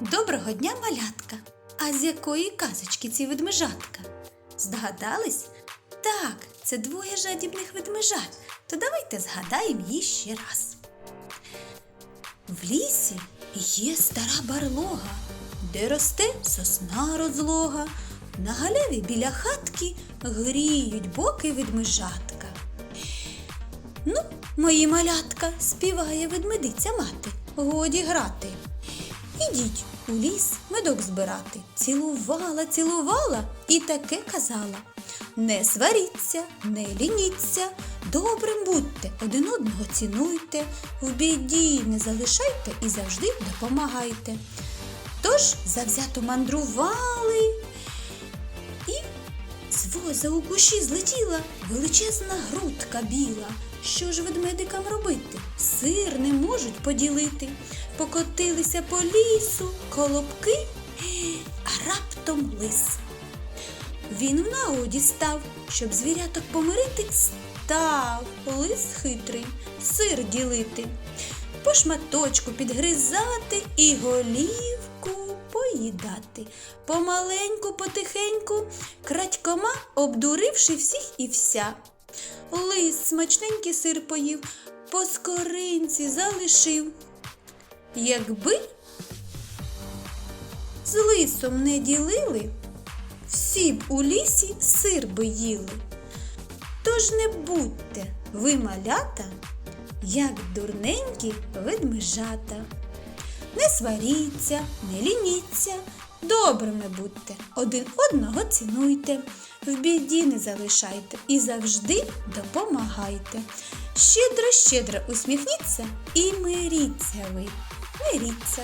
Доброго дня, малятка! А з якої казочки ці ведмежатка? Здогадались? Так, це двоє жадібних ведмежат. То давайте згадаємо їх ще раз. В лісі є стара барлога, де росте сосна розлога. На галяві біля хатки гріють боки ведмежатка. Ну, мої малятка, співає ведмедиця мати, годі грати. Ідіть у ліс медок збирати. Цілувала, цілувала і таке казала. Не сваріться, не лініться, добрим будьте, один одного цінуйте, в біді не залишайте і завжди допомагайте. Тож завзято мандрували і з воза у кущі злетіла величезна грудка біла. Що ж ведмедикам робити? Сир не можуть поділити. Покотилися по лісу колобки, а раптом лис. Він в нагоді став, щоб звіряток помирити, став лис хитрий, сир ділити, по шматочку підгризати і голівку поїдати. Помаленьку, потихеньку, крадькома, обдуривши всіх і вся. Лис смачненький сир поїв, по скоринці залишив. Якби з лисом не ділили, всі б у лісі сир би їли. Тож не будьте ви малята, як дурненькі ведмежата. Не сваріться, не лініться, добрими будьте, один одного цінуйте, в біді не залишайте і завжди допомагайте. Щедро, щедро усміхніться і миріться ви, миріться.